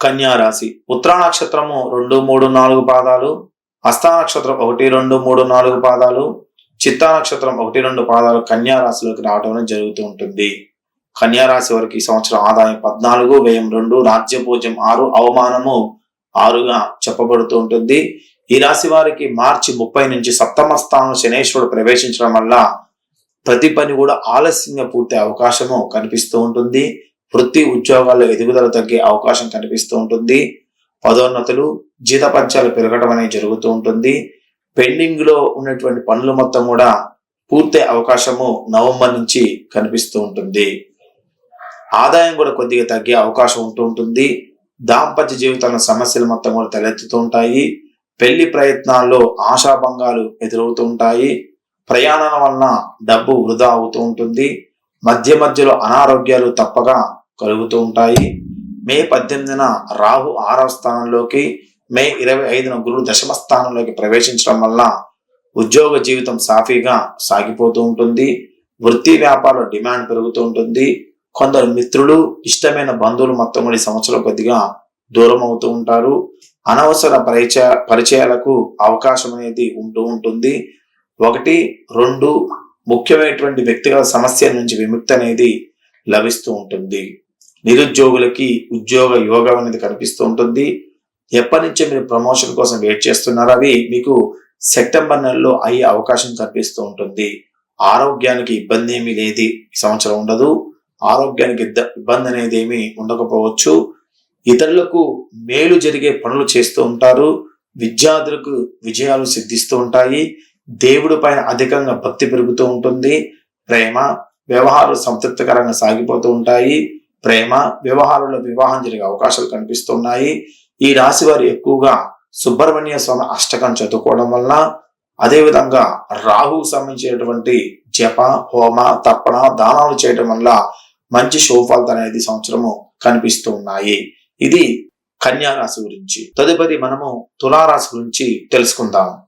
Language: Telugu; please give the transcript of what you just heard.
కన్యారాశి ఉత్తరా నక్షత్రము రెండు మూడు నాలుగు పాదాలు. హస్తా నక్షత్రం ఒకటి రెండు మూడు నాలుగు పాదాలు. చిత్తా నక్షత్రం ఒకటి రెండు పాదాలు కన్యారాశిలోకి రావడం జరుగుతూ ఉంటుంది. కన్యారాశి వారికి ఈ సంవత్సరం ఆదాయం పద్నాలుగు వ్యయం రెండు రాజ్య పూజ్యం ఆరు అవమానము ఆరుగా చెప్పబడుతూ ఉంటుంది. ఈ రాశి వారికి మార్చి ముప్పై నుంచి సప్తమ స్థానం శనేశ్వరుడు ప్రవేశించడం వల్ల ప్రతి పని కూడా ఆలస్యంగా పూర్తి అవకాశము కనిపిస్తూ ఉంటుంది. వృత్తి ఉద్యోగాల్లో ఎదుగుదల తగ్గే అవకాశం కనిపిస్తూ ఉంటుంది. పదోన్నతులు జీతపత్యాలు పెరగడం అనేది జరుగుతూ ఉంటుంది. పెండింగ్లో ఉన్నటువంటి పనులు మొత్తం కూడా పూర్తి అవకాశము నవంబర్ నుంచి కనిపిస్తూ ఉంటుంది. ఆదాయం కూడా కొద్దిగా తగ్గే అవకాశం ఉంటూ ఉంటుంది. దాంపత్య జీవితంలో సమస్యలు మొత్తం కూడా తలెత్తుతూ ఉంటాయి. పెళ్ళి ప్రయత్నాల్లో ఆశాభంగాలు ఎదురవుతూ ఉంటాయి. ప్రయాణాల వలన డబ్బు వృధా అవుతూ ఉంటుంది. మధ్య మధ్యలో అనారోగ్యాలు తప్పగా కలుగుతూ ఉంటాయి. మే పద్దెనిమిదిన రాహు ఆరవ స్థానంలోకి మే ఇరవై ఐదున గురుడు దశమ స్థానంలోకి ప్రవేశించడం వల్ల ఉద్యోగ జీవితం సాఫీగా సాగిపోతూ ఉంటుంది. వృత్తి వ్యాపార డిమాండ్ పెరుగుతూ ఉంటుంది. కొందరు మిత్రులు ఇష్టమైన బంధువులు మొత్తం కూడా సంవత్సరం కొద్దిగా దూరం అవుతూ ఉంటారు. అనవసర పరిచయ పరిచయాలకు అవకాశం అనేది ఉంటూ ఉంటుంది. ఒకటి రెండు ముఖ్యమైనటువంటి వ్యక్తిగత సమస్య నుంచి విముక్తి అనేది లభిస్తూ ఉంటుంది. నిరుద్యోగులకి ఉద్యోగ యోగం అనేది కనిపిస్తూ ఉంటుంది. ఎప్పటి నుంచి మీరు ప్రమోషన్ కోసం వెయిట్ చేస్తున్నారు. అవి మీకు సెప్టెంబర్ నెలలో అయ్యే అవకాశం కనిపిస్తూ ఉంటుంది. ఆరోగ్యానికి ఇబ్బంది ఏమీ లేదు. సంవత్సరం ఉండదు. ఆరోగ్యానికి ఇబ్బంది అనేది ఏమీ ఉండకపోవచ్చు. ఇతరులకు మేలు జరిగే పనులు చేస్తూ ఉంటారు. విద్యార్థులకు విజయాలు సిద్ధిస్తూ ఉంటాయి. దేవుడి పైన అధికంగా భక్తి పెరుగుతూ ఉంటుంది. ప్రేమ వ్యవహారాలు సంతృప్తికరంగా సాగిపోతూ ఉంటాయి. ప్రేమ వ్యవహారంలో వివాహం జరిగే అవకాశాలు కనిపిస్తున్నాయి. ఈ రాశి వారు ఎక్కువగా సుబ్రహ్మణ్య స్వామి అష్టకం చదువుకోవడం వలన అదేవిధంగా రాహు సంబంధించినటువంటి జప హోమ తర్పణ దానాలు చేయడం వల్ల మంచి శుభఫలితాలు అనేది సంవత్సరము కనిపిస్తూ ఉన్నాయి ఇది కన్యా రాశి గురించి. తదుపరి మనము తులారాశి గురించి తెలుసుకుందాం.